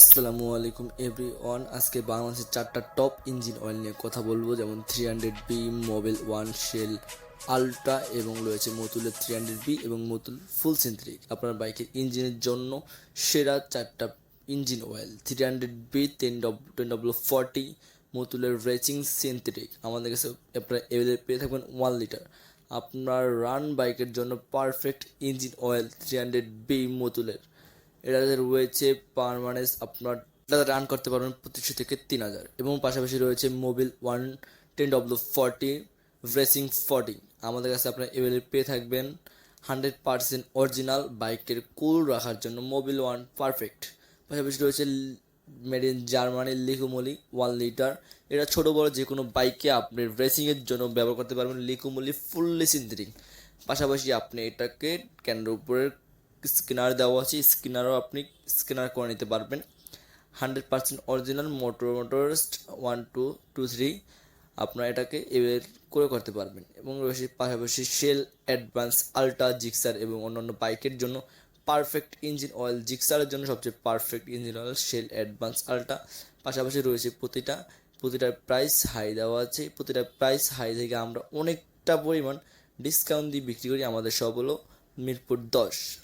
আসসালামু আলাইকুম every one আজকে বাংলাদেশের চারটা টপ ইঞ্জিন অয়েল নিয়ে কথা বলব, যেমন three hundred V Mobil one Shell Ultra এবং রয়েছে মতুলের থ্রি হান্ড্রেড বি এবং মতুল ফুল সিনথেটিক আপনার বাইকের ইঞ্জিনের জন্য সেরা চারটা engine oil three hundred V ten ডব ten W forty মতুলের রেচিং সিনথেটিক আমাদের কাছে আপনারা এভেলেবল পেয়ে থাকবেন ওয়ান লিটার আপনার রান বাইকের জন্য perfect engine oil three hundred V মতুলের এটাতে রয়েছে পারমানেন্স আপনার এটাতে রান করতে পারবেন পঁচিশশো থেকে তিন হাজার। এবং পাশাপাশি রয়েছে Mobil one ten W forty racing forty আমাদের কাছে আপনার এভেলেবল পেয়ে থাকবেন হান্ড্রেড পার্সেন্ট অরিজিনাল বাইকের কুল রাখার জন্য মোবিল ওয়ান পারফেক্ট পাশাপাশি রয়েছে made in Germany Liqui Moly one litre এটা ছোটো, বড় যে কোনো বাইকে আপনি রেসিংয়ের জন্য ব্যবহার করতে পারবেন লিকুমলি ফুললি সিন্থেটিক পাশাপাশি আপনি এটাকে ক্যানের উপরে স্ক্যানার দেওয়া আছে স্ক্যানারও আপনি স্ক্যানার করে নিতে পারবেন। হান্ড্রেড পার্সেন্ট অরিজিনাল মোটর, মোটরস্ট ওয়ান, টু টু, থ্রি আপনারা এটাকে এবার করে করতে পারবেন। এবং রয়েছে পাশাপাশি শেল অ্যাডভান্স আল্ট্রা জিক্সার এবং অন্যান্য বাইকের জন্য পারফেক্ট ইঞ্জিন অয়েল জিক্সারের জন্য সবচেয়ে perfect engine oil Shell advance Ultra পাশাপাশি রয়েছে প্রতিটা প্রতিটার প্রাইস হাই দেওয়া আছে। প্রতিটা প্রাইস হাই থেকে আমরা অনেকটা পরিমাণ ডিসকাউন্ট দিয়ে বিক্রি করি আমাদের সব হলো মিরপুর দশ।